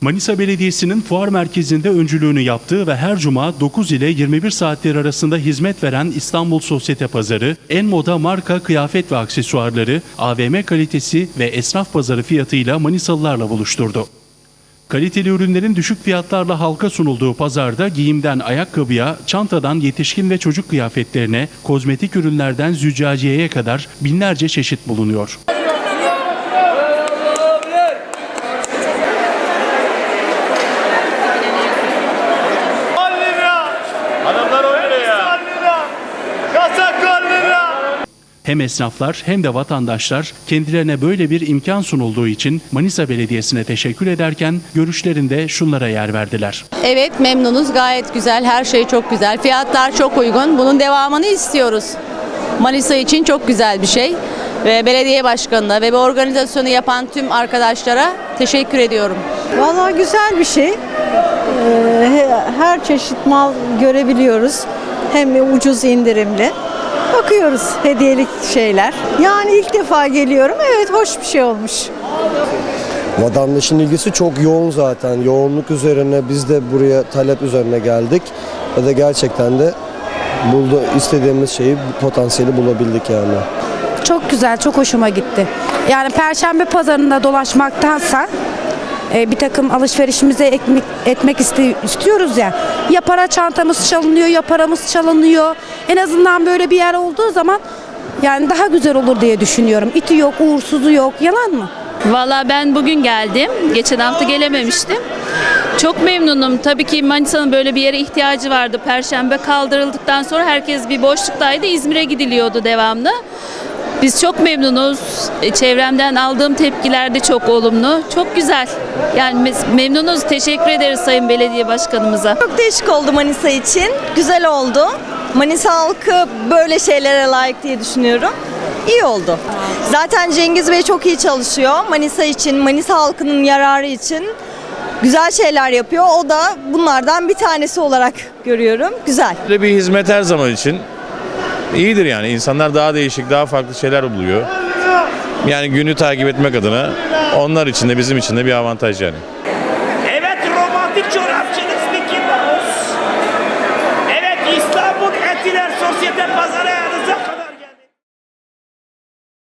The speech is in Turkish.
Manisa Belediyesi'nin fuar merkezinde öncülüğünü yaptığı ve her cuma 9 ile 21 saatler arasında hizmet veren İstanbul Sosyete Pazarı, en moda marka kıyafet ve aksesuarları, AVM kalitesi ve esnaf pazarı fiyatıyla Manisalılarla buluşturdu. Kaliteli ürünlerin düşük fiyatlarla halka sunulduğu pazarda giyimden ayakkabıya, çantadan yetişkin ve çocuk kıyafetlerine, kozmetik ürünlerden züccaciyeye kadar binlerce çeşit bulunuyor. Hem esnaflar hem de vatandaşlar kendilerine böyle bir imkan sunulduğu için Manisa Belediyesi'ne teşekkür ederken görüşlerinde şunlara yer verdiler. Evet memnunuz gayet güzel her şey çok güzel fiyatlar çok uygun bunun devamını istiyoruz. Manisa için çok güzel bir şey ve belediye başkanına ve bu organizasyonu yapan tüm arkadaşlara teşekkür ediyorum. Vallahi güzel bir şey. Ee, he- Her çeşit mal görebiliyoruz. Hem ucuz indirimli. Bakıyoruz hediyelik şeyler. Yani ilk defa geliyorum. Evet hoş bir şey olmuş. Vatandaşın ilgisi çok yoğun zaten. Yoğunluk üzerine biz de buraya talep üzerine geldik. Ve de gerçekten de buldu istediğimiz şeyi potansiyeli bulabildik yani. Çok güzel, çok hoşuma gitti. Yani Perşembe pazarında dolaşmaktansa e, bir takım alışverişimize etmek istiyoruz ya. Ya para çantamız çalınıyor, ya paramız çalınıyor. En azından böyle bir yer olduğu zaman yani daha güzel olur diye düşünüyorum. İti yok, uğursuzu yok. Yalan mı? Valla ben bugün geldim. Geçen hafta gelememiştim. Çok memnunum. Tabii ki Manisa'nın böyle bir yere ihtiyacı vardı. Perşembe kaldırıldıktan sonra herkes bir boşluktaydı. İzmir'e gidiliyordu devamlı. Biz çok memnunuz. E, Çevremden aldığım tepkiler de çok olumlu. Çok güzel. Yani memnunuz. Teşekkür ederiz Sayın Belediye Başkanımıza. Çok değişik oldu Manisa için. Güzel oldu. Manisa halkı böyle şeylere layık diye düşünüyorum. İyi oldu. Zaten Cengiz Bey çok iyi çalışıyor. Manisa için, Manisa halkının yararı için güzel şeyler yapıyor. O da bunlardan bir tanesi olarak görüyorum. Güzel. Böyle bir hizmet her zaman için iyidir yani. İnsanlar daha değişik, daha farklı şeyler buluyor. Yani günü takip etmek adına onlar için de bizim için de bir avantaj yani. Evet romantik çorapçınız Mickey Mouse. Evet İstanbul Etiler Sosyete Pazarı